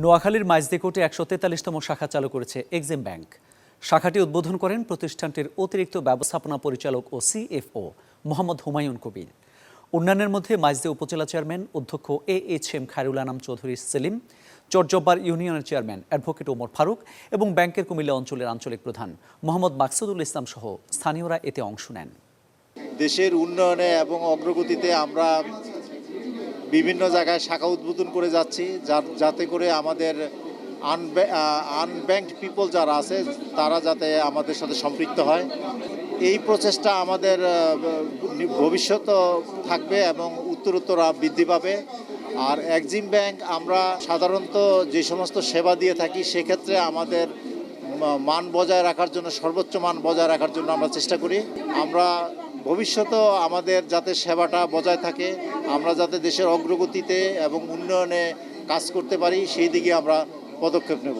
নোয়াখালীর মাইজদিকোটে একশো তেতাল্লিশতম শাখা চালু করেছে এক্সিম ব্যাংক। শাখাটি উদ্বোধন করেন প্রতিষ্ঠানটির অতিরিক্ত ব্যবস্থাপনা পরিচালক ও সিএফও মোহাম্মদ হুমায়ুন কবির। উন্নয়নের মধ্যে মাইজদে উপজেলা চেয়ারম্যান অধ্যক্ষ A H M Khairul Anam Chowdhury Selim Charjabbar ইউনিয়নের চেয়ারম্যান অ্যাডভোকেট ওমর ফারুক এবং ব্যাংকের কুমিল্লা অঞ্চলের আঞ্চলিক প্রধান মোহাম্মদ মাকসুদুল ইসলাম সহ স্থানীয়রা এতে অংশ নেন। দেশের উন্নয়নে এবং অগ্রগতিতে আমরা বিভিন্ন জায়গায় শাখা উদ্বোধন করে যাচ্ছি যাতে করে আমাদের আনব্যাংকড পিপল যারা আছে, তারা যাতে আমাদের সাথে সম্পৃক্ত হয়। এই প্রচেষ্টা আমাদের ভবিষ্যৎ থাকবে এবং উত্তরোত্তর বৃদ্ধি পাবে। আর এক্সিম ব্যাংক আমরা সাধারণত যে সমস্ত সেবা দিয়ে থাকি, সেক্ষেত্রে আমাদের মান বজায় রাখার জন্য, সর্বোচ্চ মান বজায় রাখার জন্য আমরা চেষ্টা করি। আমরা ভবিষ্যতেও আমাদের যাতে সেবাটা বজায় থাকে, আমরা যাতে দেশের অগ্রগতিতে এবং উন্নয়নে কাজ করতে পারি, সেই দিকে আমরা পদক্ষেপ নেব।